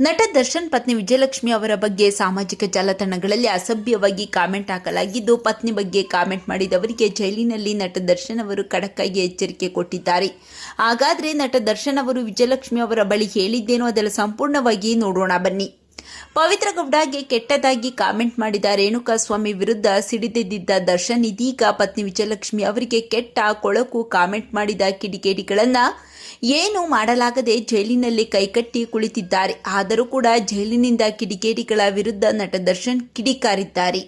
ನಟ ದರ್ಶನ್ ಪತ್ನಿ ವಿಜಯಲಕ್ಷ್ಮಿ ಅವರ ಬಗ್ಗೆ ಸಾಮಾಜಿಕ ಜಾಲತಾಣಗಳಲ್ಲಿ ಅಸಭ್ಯವಾಗಿ ಕಾಮೆಂಟ್ ಹಾಕಲಾಗಿದ್ದು, ಪತ್ನಿ ಬಗ್ಗೆ ಕಾಮೆಂಟ್ ಮಾಡಿದವರಿಗೆ ಜೈಲಿನಲ್ಲಿ ನಟ ದರ್ಶನ್ ಅವರು ಖಡಕ್ಕಾಗಿ ಎಚ್ಚರಿಕೆ ಕೊಟ್ಟಿದ್ದಾರೆ. ಹಾಗಾದ್ರೆ ನಟ ದರ್ಶನ್ ಅವರು ವಿಜಯಲಕ್ಷ್ಮಿ ಅವರ ಬಳಿ ಹೇಳಿದ್ದೇನೋ ಅದರ ಸಂಪೂರ್ಣವಾಗಿ ನೋಡೋಣ ಬನ್ನಿ. ಪವಿತ್ರ ಗೌಡಗೆ ಕೆಟ್ಟದಾಗಿ ಕಾಮೆಂಟ್ ಮಾಡಿದ ರೇಣುಕಾ ಸ್ವಾಮಿ ವಿರುದ್ಧ ಸಿಡಿದೆದ್ದಿದ್ದ ದರ್ಶನ್ ಇದೀಗ ಪತ್ನಿ ವಿಜಯಲಕ್ಷ್ಮಿ ಅವರಿಗೆ ಕೆಟ್ಟ ಕೊಳಕು ಕಾಮೆಂಟ್ ಮಾಡಿದ ಕಿಡಿಗೇಡಿಗಳನ್ನ ಏನು ಮಾಡಲಾಗದೆ ಜೈಲಿನಲ್ಲಿ ಕೈಕಟ್ಟಿ ಕುಳಿತಿದ್ದಾರೆ. ಆದರೂ ಕೂಡ ಜೈಲಿನಿಂದ ಕಿಡಿಗೇಡಿಗಳ ವಿರುದ್ಧ ನಟ ದರ್ಶನ್ ಕಿಡಿಕಾರಿದ್ದಾರೆ.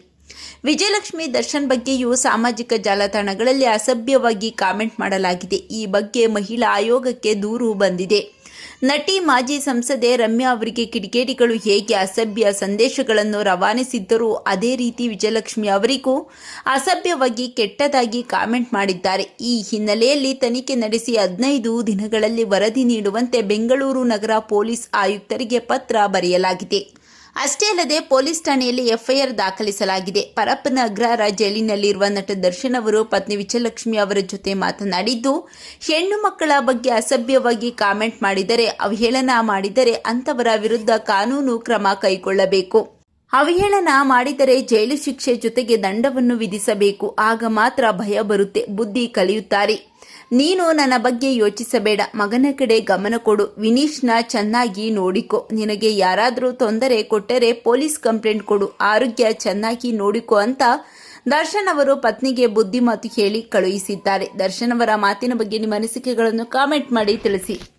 ವಿಜಯಲಕ್ಷ್ಮಿ ದರ್ಶನ್ ಬಗ್ಗೆಯೂ ಸಾಮಾಜಿಕ ಜಾಲತಾಣಗಳಲ್ಲಿ ಅಸಭ್ಯವಾಗಿ ಕಾಮೆಂಟ್ ಮಾಡಲಾಗಿದೆ. ಈ ಬಗ್ಗೆ ಮಹಿಳಾ ಆಯೋಗಕ್ಕೆ ದೂರು ಬಂದಿದೆ. ನಟಿ ಮಾಜಿ ಸಂಸದೆ ರಮ್ಯಾ ಅವರಿಗೆ ಕಿಡಿಗೇಡಿಗಳು ಹೇಗೆ ಅಸಭ್ಯ ಸಂದೇಶಗಳನ್ನು ರವಾನಿಸಿದ್ದರೂ, ಅದೇ ರೀತಿ ವಿಜಯಲಕ್ಷ್ಮಿ ಅವರಿಗೂ ಅಸಭ್ಯವಾಗಿ ಕೆಟ್ಟದಾಗಿ ಕಾಮೆಂಟ್ ಮಾಡಿದ್ದಾರೆ. ಈ ಹಿನ್ನೆಲೆಯಲ್ಲಿ ತನಿಖೆ ನಡೆಸಿ ಹದಿನೈದು ದಿನಗಳಲ್ಲಿ ವರದಿ ನೀಡುವಂತೆ ಬೆಂಗಳೂರು ನಗರ ಪೊಲೀಸ್ ಆಯುಕ್ತರಿಗೆ ಪತ್ರ ಬರೆಯಲಾಗಿದೆ. ಅಷ್ಟೇ ಅಲ್ಲದೆ ಪೊಲೀಸ್ ಠಾಣೆಯಲ್ಲಿ ಎಫ್ಐಆರ್ ದಾಖಲಿಸಲಾಗಿದೆ. ಪರಪ್ಪನ ಅಗ್ರಹಾರ ಜೈಲಿನಲ್ಲಿರುವ ನಟ ದರ್ಶನ್ ಅವರು, ಪತ್ನಿ ವಿಜಯಲಕ್ಷ್ಮಿ ಅವರ ಜೊತೆ ಮಾತನಾಡಿದ್ದು, ಹೆಣ್ಣು ಮಕ್ಕಳ ಬಗ್ಗೆ ಅಸಭ್ಯವಾಗಿ ಕಾಮೆಂಟ್ ಮಾಡಿದರೆ, ಅವಹೇಳನ ಮಾಡಿದರೆ ಅಂತವರ ವಿರುದ್ಧ ಕಾನೂನು ಕ್ರಮ ಕೈಗೊಳ್ಳಬೇಕು. ಅವಹೇಳನ ಮಾಡಿದರೆ ಜೈಲು ಶಿಕ್ಷೆ ಜೊತೆಗೆ ದಂಡವನ್ನು ವಿಧಿಸಬೇಕು. ಆಗ ಮಾತ್ರ ಭಯ ಬರುತ್ತೆ. ಬುದ್ಧಿ ಕಲಿಯುತ್ತಾರೆ. ನೀನು ನನ್ನ ಬಗ್ಗೆ ಯೋಚಿಸಬೇಡ. ಮಗನ ಕಡೆ ಗಮನ ಕೊಡು. ವಿನೀಶ್ನ ಚೆನ್ನಾಗಿ ನೋಡಿಕೊ. ನಿನಗೆ ಯಾರಾದರೂ ತೊಂದರೆ ಕೊಟ್ಟರೆ ಪೊಲೀಸ್ ಕಂಪ್ಲೇಂಟ್ ಕೊಡು. ಆರೋಗ್ಯ ಚೆನ್ನಾಗಿ ನೋಡಿಕೊ ಅಂತ ದರ್ಶನ್ ಅವರು ಪತ್ನಿಗೆ ಬುದ್ಧಿಮಾತು ಹೇಳಿ ಕಳುಹಿಸಿದ್ದಾರೆ. ದರ್ಶನ್ ಅವರ ಮಾತಿನ ಬಗ್ಗೆ ನಿಮ್ಮ ಅನಿಸಿಕೆಗಳನ್ನು ಕಾಮೆಂಟ್ ಮಾಡಿ ತಿಳಿಸಿ.